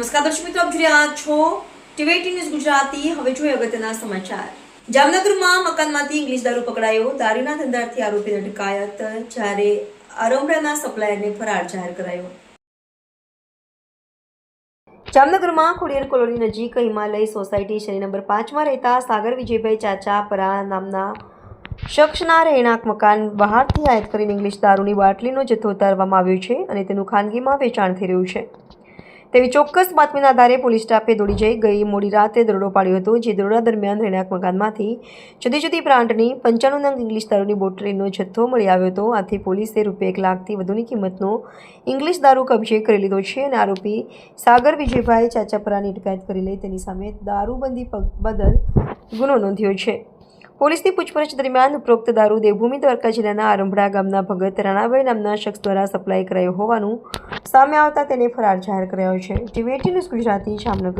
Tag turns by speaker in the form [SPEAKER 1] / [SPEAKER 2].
[SPEAKER 1] નમસ્કાર દર્શક મિત્રો, આપ જોઈ રહ્યા છો ટીવી ન્યૂઝ ગુજરાતી. હવે જોઈએ અગત્યના સમાચાર. જામનગરમાં મકાનમાંથી ઇંગ્લિશ દારૂ પકડાયો. દારૂના ધંધાર્થી આરોપી અટકાયત, જ્યારે આરંભરાના સપ્લાયરને ફરાર જાહેર કરાયો. જામનગરમાં ખોડિયાર કોલોની નજીક હિમાલય સોસાયટી શેરી નંબર પાંચમાં રહેતા સાગર વિજયભાઈ ચાચા પરા નામના શખ્સના રહેણાંક મકાન બહારથી આયાત કરીને ઇંગ્લિશ દારૂની બાટલીનો જથ્થો ઉતારવામાં આવ્યો છે અને તેનું ખાનગીમાં વેચાણ થઈ રહ્યું છે. તેવી ચોક્કસ બાતમીના આધારે પોલીસ સ્ટાફે દોડી જઈ ગઈ. મોડી રાતે દરોડો પાડ્યો હતો, જે દરોડા દરમિયાન રહેણાંક મકાનમાંથી જુદી જુદી બ્રાન્ડની પંચાણું નંગ ઇંગ્લિશ દારૂની બોટલીનો જથ્થો મળી આવ્યો હતો. આથી પોલીસે રૂપિયા એક લાખથી વધુની કિંમતનો ઇંગ્લિશ દારૂ કબજે કરી લીધો છે અને આરોપી સાગર વિજયભાઈ ચાચાપરાની અટકાયત કરી લઈ તેની સામે દારૂબંધી પગ- બદલ ગુનો નોંધ્યો છે. પોલીસની પૂછપરછ દરમિયાન ઉપરોક્ત દારૂ દેવભૂમિ દ્વારકા જિલ્લાના આરંભડા ગામના ભગત રાણાભાઈ નામના શખ્સ દ્વારા સપ્લાય કરાયો હોવાનું સામે આવતા તેને ફરાર જાહેર કરાયો છે. TV news Gujarati Jamnagar.